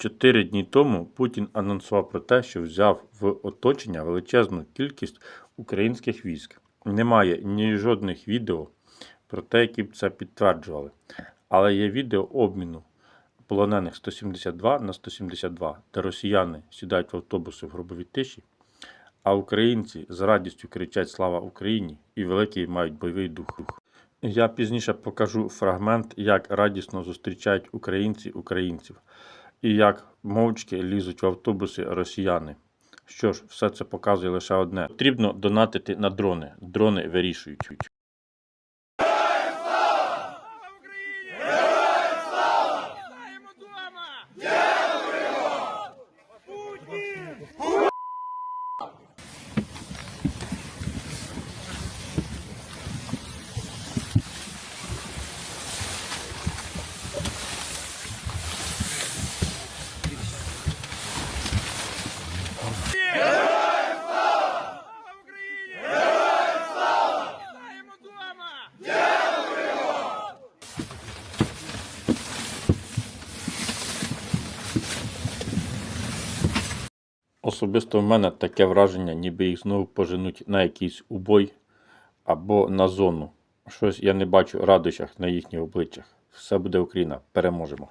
Чотири дні тому Путін анонсував про те, що взяв в оточення величезну кількість українських військ. Немає ні жодних відео про те, які б це підтверджували. Але є відео обміну полонених 172 на 172, де росіяни сідають в автобуси в гробовій тиші, а українці з радістю кричать Слава Україні і великий мають бойовий дух. Я пізніше покажу фрагмент, як радісно зустрічають українці українців і як мовчки лізуть в автобуси росіяни. Що ж, все це показує лише одне: потрібно донатити на дрони. Дрони вирішують. Слава Особисто в мене таке враження, ніби їх знову поженуть на якийсь убой або на зону. Щось я не бачу радощах на їхніх обличчях. Все буде Україна. Переможемо.